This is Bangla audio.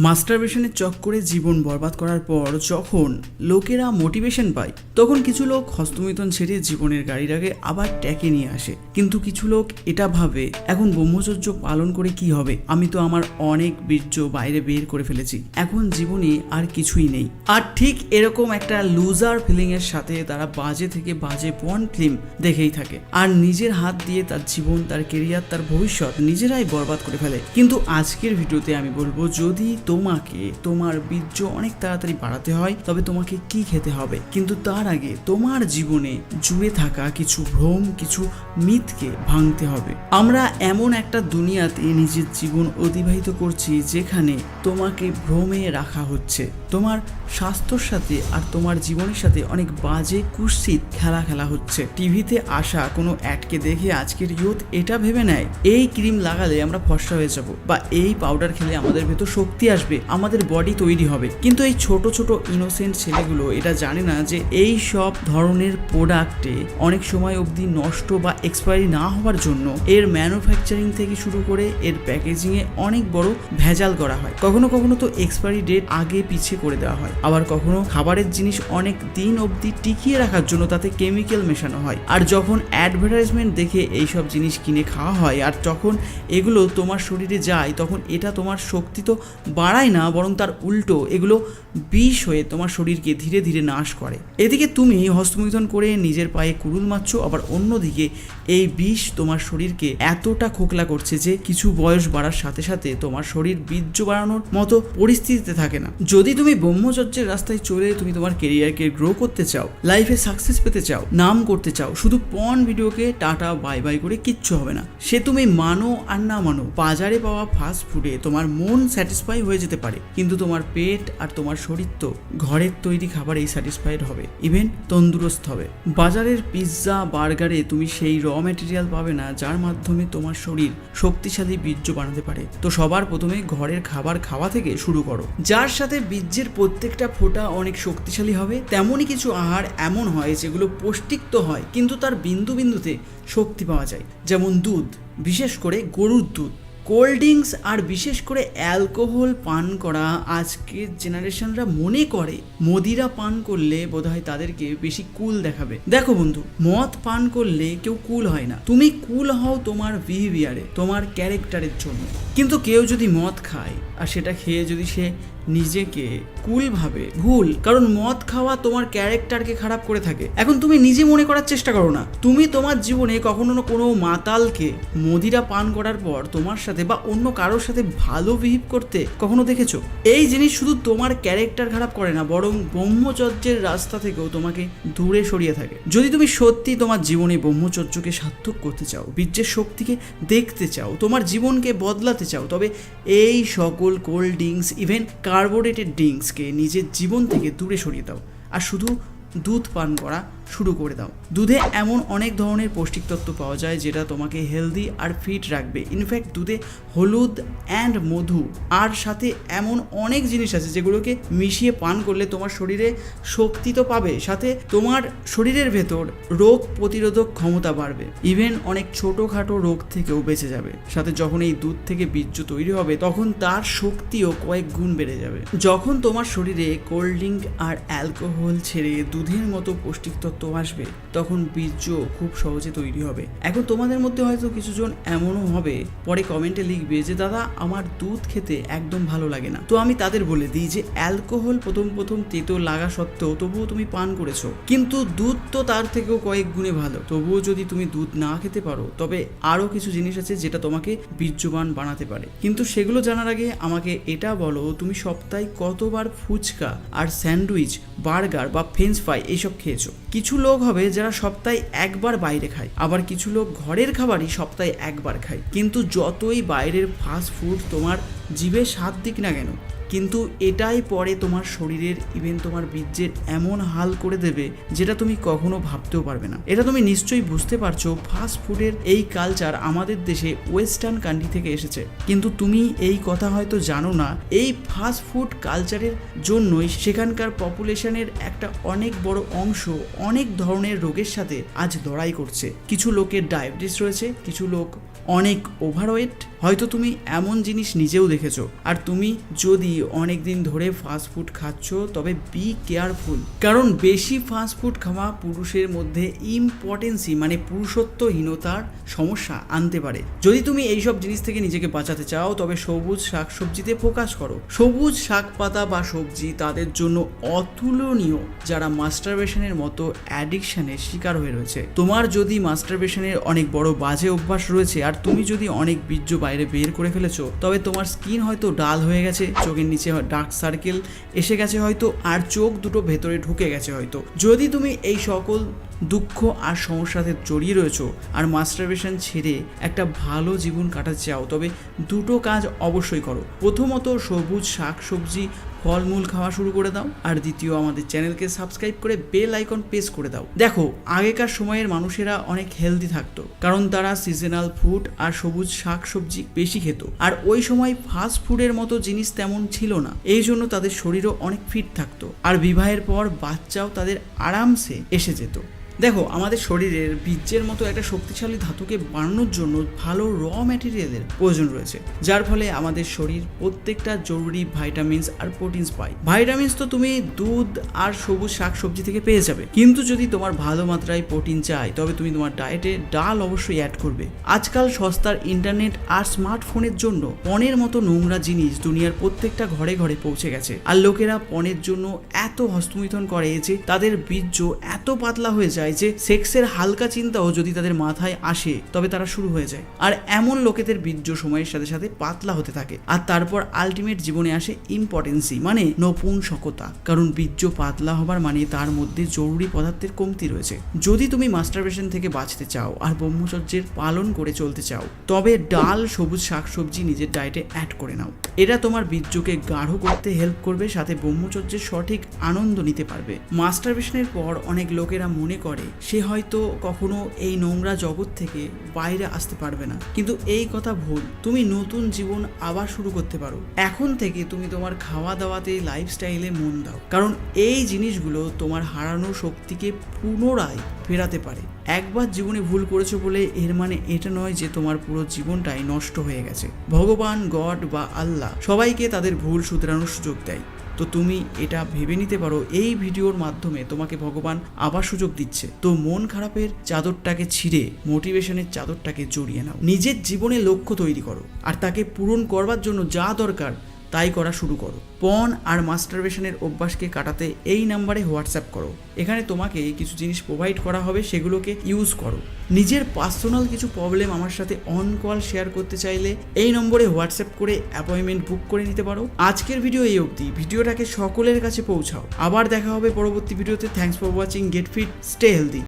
মাস্টারবেশনের চক্করে জীবন বরবাদ করার পর যখন লোকেরা মোটিভেশন পায়, তখন কিছু লোক হস্তমিথন ছেড়ে জীবনের গাড়িটাকে আবার ট্যাকে নিয়ে আসে। কিন্তু কিছু লোক এটা ভাবে, এখন ব্রহ্মচর্য পালন করে কি হবে? আমি তো আমার অনেক বীর্য বাইরে বের করে ফেলেছি। এখন জীবনে আর কিছুই নেই। আর ঠিক এরকম একটা লুজার ফিলিং এর সাথে তারা বাজে থেকে বাজে পন ফিল্ম দেখেই থাকে। আর নিজের হাত দিয়ে তার জীবন, তার কেরিয়ার তার ভবিষ্যৎ নিজেরাই বরবাদ করে ফেলে। কিন্তু আজকের ভিডিওতে আমি বলব, যদি তোমাকে তোমার বীর্য অনেক তাড়াতাড়ি বাড়াতে হয়, তবে তোমাকে কি খেতে হবে? কিন্তু তার আগে তোমার জীবনে জুড়ে থাকা কিছু ভ্রম, কিছু মিথকে ভাঙতে হবে। আমরা এমন একটা দুনিয়াতে নিজের জীবন অতিবাহিত করছি যেখানে তোমাকে ভ্রমে রাখা হচ্ছে। তোমার স্বাস্থ্যর সাথে আর তোমার জীবনের সাথে অনেক বাজে কুৎসিত খেলা খেলা হচ্ছে। টিভিতে আসা কোনো অ্যাডকে দেখে আজকের ইউথ এটা ভেবে নেয়, এই ক্রিম লাগালে আমরা ফর্সা হয়ে যাব বা এই পাউডার খেলে আমাদের ভেতর শক্তি আসবে, আমাদের বডি তৈরি হবে। কিন্তু এই ছোট ছোট ইনোসেন্ট ছেলেগুলো এটা জানে না যে এই সব ধরনের প্রোডাক্টে অনেক সময় অবধি নষ্ট বা এক্সপায়ারি না হওয়ার জন্য এর ম্যানুফ্যাকচারিং থেকে শুরু করে এর প্যাকেজিংয়ে অনেক বড় ভেজাল করা হয়। কখনো কখনো তো এক্সপায়ারি ডেট আগে পিছিয়ে করে দেওয়া হয়। আবার কখনো খাবারের জিনিস অনেক দিন অবধি টিকিয়ে রাখার জন্য তাতে কেমিক্যাল মেশানো হয়। আর যখন অ্যাডভার্টাইজমেন্ট দেখে এইসব জিনিস কিনে খাওয়া হয়, আর যখন এগুলো তোমার শরীরে যায়, তখন এটা তোমার শক্তি তো বাড়ায় না, বরং তার উল্টো এগুলো বিষ হয়ে তোমার শরীরকে ধীরে ধীরে নাশ করে। এদিকে তুমি হস্তমিথন করে নিজের পায়ে কুড়ুল মারছো, আবার অন্যদিকে এই বিষ তোমার শরীরকে এতটা খোকলা করছে যে কিছু বয়স বাড়ার সাথে সাথে তোমার শরীর বীর্য বাড়ানোর মতো পরিস্থিতিতে থাকে না। যদি তুমি ব্রহ্মচর্যের রাস্তায় চলে তুমি তোমার কেরিয়ারকে গ্রো করতে চাও লাইফে সাকসেস পেতে চাও, নাম করতে চাও, শুধু পন ভিডিওকে টাটা বাই বাই করে কিচ্ছু হবে না। সে তুমি মানো আর না মানো, বাজারে পাওয়া ফাস্ট ফুডে তোমার মন স্যাটিসফাই হয়ে যেতে পারে। কিন্তু তোমার পেট আর তোমার শরীর তো ঘরের তৈরি খাবারেই স্যাটিসফাইড হবে। ইভেন তন্দুরস্ত হবে। বাজারের পিৎজা বার্গারে তুমি সেই র ম্যাটেরিয়াল পাবে না, যার মাধ্যমে তোমার শরীর শক্তিশালী বীর্য বানাতে পারে। তো সবার প্রথমে ঘরের খাবার খাওয়া থেকে শুরু করো। যার সাথে বীর্যের প্রত্যেকটা ফোঁটা অনেক শক্তিশালী হবে। তেমনই কিছু আহার এমন হয় যেগুলো পৌষ্টিক তো হয়, কিন্তু তার বিন্দু বিন্দুতে শক্তি পাওয়া যায়। যেমন দুধ, বিশেষ করে গরুর দুধ। কোল্ড ড্রিঙ্কস আর বিশেষ করে অ্যালকোহল পান করা আজকের জেনারেশনরা মনে করে, মদিরা পান করলে বোধহয় তাদেরকে বেশি কুল দেখাবে। দেখো বন্ধু, মদ পান করলে কেউ কুল হয় না। তুমি কুল হও তোমার বিহেভিয়ারে তোমার ক্যারেক্টারের জন্য। কিন্তু কেউ যদি মদ খায়, আর সেটা খেয়ে যদি সে নিজেকে কুলভাবে ভুল, কারণ মদ খাওয়া তোমার ক্যারেক্টারকে খারাপ করে থাকে। এখন তুমি নিজে মনে করার চেষ্টা করো না। তুমি তোমার জীবনে কখনো না কোনো মাতালকে মদিরা পান করার পর তোমার সাথে বা অন্য কারোর সাথে ভালো বিহেভ করতে কখনো দেখেছ? এই জিনিস শুধু তোমার ক্যারেক্টার খারাপ করে না, বরং ব্রহ্মচর্যের রাস্তা থেকেও তোমাকে দূরে সরিয়ে থাকে। যদি তুমি সত্যি তোমার জীবনে ব্রহ্মচর্যকে সার্থক করতে চাও, বীর্যের শক্তিকে দেখতে চাও, তোমার জীবনকে বদলাতে চাও, তবে এই সকল কোল্ড ড্রিঙ্কস ইভেন কার্বোরেটেড ড্রিঙ্কসকে নিজের জীবন থেকে দূরে সরিয়ে দাও। আর শুধু দুধ পান করা শুরু করে দাও। দুধে এমন অনেক ধরনের পৌষ্টিক তত্ত্ব পাওয়া যায় যেটা তোমাকে হেলদি আর ফিট রাখবে। ইনফ্যাক্ট দুধে হলুদ অ্যান্ড মধু আর সাথে এমন অনেক জিনিস আছে যেগুলোকে মিশিয়ে পান করলে তোমার শরীরে শক্তি তো পাবে, সাথে তোমার শরীরের ভেতর রোগ প্রতিরোধক ক্ষমতা বাড়বে। ইভেন অনেক ছোটোখাটো রোগ থেকেও বেঁচে যাবে। সাথে যখন এই দুধ থেকে বীর্য তৈরি হবে, তখন তার শক্তিও কয়েক গুণ বেড়ে যাবে। যখন তোমার শরীরে কোল্ড ড্রিঙ্ক আর অ্যালকোহল ছেড়ে দুধের মতো পৌষ্টিক তত্ত্ব আসবে, তখন বীর্য খুব সহজে তৈরি হবে। এখন তোমাদের মধ্যে হয়তো কিছুজন এমনও হবে, পরে কমেন্টে লিখবে যে, দাদা, আমার দুধ খেতে একদম ভালো লাগে না। তো আমি তাদের বলে দিই যে, অ্যালকোহল প্রথম প্রথম তেতো লাগা সত্ত্বেও তবুও তুমি পান করেছ। কিন্তু দুধ তো তার থেকেও কয়েক গুণে ভালো। তবুও যদি তুমি দুধ না খেতে পারো, তবে আরও কিছু জিনিস আছে যেটা তোমাকে বীর্যবান বানাতে পারে। কিন্তু সেগুলো জানার আগে আমাকে এটা বলো, তুমি সপ্তাহে কতবার ফুচকা আর স্যান্ডউইচ, বার্গার বা ফ্রেঞ্চ ফ্রাই এইসব খেয়েছো? কিছু লোক হবে যারা সপ্তাহে একবার বাইরে খায়। আবার কিছু লোক ঘরের খাবারই সপ্তাহে একবার খায়। কিন্তু যতই বাইরের ফাস্ট ফুড তোমার জীবে সাত দিক না কেন কিন্তু এটাই পরে তোমার শরীরের ইভেন তোমার বীর্যের এমন হাল করে দেবে যেটা তুমি কখনো ভাবতেও পারবে না। এটা তুমি নিশ্চয়ই বুঝতে পারছ ফাস্ট ফুডের এই কালচার আমাদের দেশে ওয়েস্টার্ন কান্ট্রি থেকে এসেছে। কিন্তু তুমি এই কথা হয়তো জানো না, এই ফাস্ট ফুড কালচারের জন্যই সেখানকার পপুলেশনের একটা অনেক বড় অংশ অনেক ধরনের রোগের সাথে আজ লড়াই করছে। কিছু লোকের ডায়াবেটিস রয়েছে, কিছু লোক অনেক ওভারওয়েট হয়তো তুমি এমন জিনিস নিজেও দেখেছ। আর তুমি যদি অনেক দিন ধরে ফাস্ট ফুড খাচ্ছ, তবে বি কেয়ারফুল কারণ বেশি ফাস্ট ফুড খাওয়া পুরুষের মধ্যে ইম্পর্টেন্সি মানে পুরুষত্বহীনতার সমস্যা আনতে পারে। যদি তুমি এইসব জিনিস থেকে নিজেকে বাঁচাতে চাও, তবে সবুজ শাক সবজিতে ফোকাস করো। সবুজ শাক পাতা বা সবজি তাদের জন্য অতুলনীয়, যারা মাস্টারবেশনের মতো অ্যাডিকশানের শিকার হয়ে রয়েছে। তোমার যদি মাস্টারবেশনের অনেক বড় বাজে অভ্যাস রয়েছে, আর তুমি যদি অনেক বীর্য বাইরে বের করে ফেলেছো, তবে তোমার স্কিন হয়তো ডাল হয়ে গেছে, চোখের নিচে ডার্ক সার্কেল এসে গেছে হয়তো, আর চোখ দুটো ভেতরে ঢুকে গেছে হয়তো। যদি তুমি এই সকল দুঃখ আর সমস্যাতে জড়িয়ে রয়েছো, আর মাস্টারবেশন ছেড়ে একটা ভালো জীবন কাটাতে চাও, তবে দুটো কাজ অবশ্যই করো। প্রথমত সবুজ শাক সবজি ফলমূল খাওয়া শুরু করে দাও, আর দ্বিতীয় আমাদের চ্যানেলকে সাবস্ক্রাইব করে বেল আইকন প্রেস করে দাও। দেখো, আগেকার সময়ের মানুষেরা অনেক হেলদি থাকতো, কারণ তারা সিজনাল ফুড আর সবুজ শাক সবজি বেশি খেত। আর ওই সময় ফাস্ট ফুডের মতো জিনিস তেমন ছিল না, এই জন্য তাদের শরীরও অনেক ফিট থাকতো। আর বিবাহের পর বাচ্চাও তাদের আরামসে এসে যেত। দেখো, আমাদের শরীরের বীর্যের মতো একটা শক্তিশালী ধাতুকে বানানোর জন্য ভালো র ম্যাটেরিয়ালের প্রয়োজন রয়েছে, যার ফলে আমাদের শরীর প্রত্যেকটা জরুরি ভাইটামিনস আর প্রোটিনস পায়। ভাইটামিনস তো তুমি দুধ আর সবুজ শাক সবজি থেকে পেয়ে যাবে। কিন্তু যদি তোমার ভালো মাত্রায় প্রোটিন চাই, তবে তুমি তোমার ডায়েটে ডাল অবশ্যই অ্যাড করবে। আজকাল সস্তার ইন্টারনেট আর স্মার্টফোনের জন্য পনেরো মতো নোংরা জিনিস দুনিয়ার প্রত্যেকটা ঘরে ঘরে পৌঁছে গেছে। আর লোকেরা পনেরো জন্য এত হস্তমিথন করে যে তাদের বীর্য এত পাতলা হয়ে যায় যে সেক্সের হালকা চিন্তাও যদি তাদের মাথায় আসে, তবে তারা শুরু হয়ে যায়। আর এমন লোকেদের বীর্য সময়ের সাথে সাথে পাতলা হতে থাকে। আর তারপর আলটিমেট জীবনে আসে ইম্পর্টেন্সি মানে নপুংসকতা। কারণ বীর্য পাতলা হবার মানে তার মধ্যে জরুরি পদার্থের কমতি রয়েছে। যদি তুমি মাস্টারবেশন থেকে বাঁচতে চাও, আর ব্রহ্মচর্যের পালন করে চলতে চাও, তবে ডাল, সবুজ শাকসবজি নিজের ডায়েটে অ্যাড করে নাও। এটা তোমার বীর্যকে গাঢ় করতে হেল্প করবে, সাথে ব্রহ্মচর্যের সঠিক আনন্দ নিতে পারবে। মাস্টারবেশনের পর অনেক লোকেরা মনে করে, সে হয়তো কখনো এই নোংরা জগৎ থেকে বাইরে আসতে পারবে না। কিন্তু এই কথা ভুল। তুমি নতুন জীবন আবার শুরু করতে পারো। এখন থেকে তুমি তোমার খাওয়া দাওয়াতে লাইফস্টাইলে মন দাও। কারণ এই জিনিসগুলো তোমার হারানো শক্তিকে পুনরায় ফেরাতে পারে। একবার জীবনে ভুল করেছ বলে এর মানে এটা নয় যে তোমার পুরো জীবনটাই নষ্ট হয়ে গেছে। ভগবান, গড বা আল্লাহ সবাইকে তাদের ভুল শুধরানোর সুযোগ দেয়। তো তুমি এটা ভেবে নিতে পারো, এই ভিডিওর মাধ্যমে তোমাকে ভগবান আবার সুযোগ দিচ্ছে। তো মন খারাপের চাদরটাকে ছিঁড়ে, মোটিভেশনের চাদরটাকে জড়িয়ে নাও। নিজের জীবনে লক্ষ্য তৈরি করো, আর তাকে পূরণ করবার জন্য যা দরকার তাই করা শুরু করো। পন আর মাস্টারবেশনের অভ্যাসকে কাটাতে এই নাম্বারে হোয়াটসঅ্যাপ করো। এখানে তোমাকে কিছু জিনিস প্রোভাইড করা হবে, সেগুলোকে ইউজ করো। নিজের পার্সোনাল কিছু প্রবলেম আমার সাথে অন কল শেয়ার করতে চাইলে এই নম্বরে হোয়াটসঅ্যাপ করে অ্যাপয়েন্টমেন্ট বুক করে নিতে পারো। আজকের ভিডিও এই অবধি। ভিডিওটাকে সকলের কাছে পৌঁছাও। আবার দেখা হবে পরবর্তী ভিডিওতে thanks for watching get fit stay healthy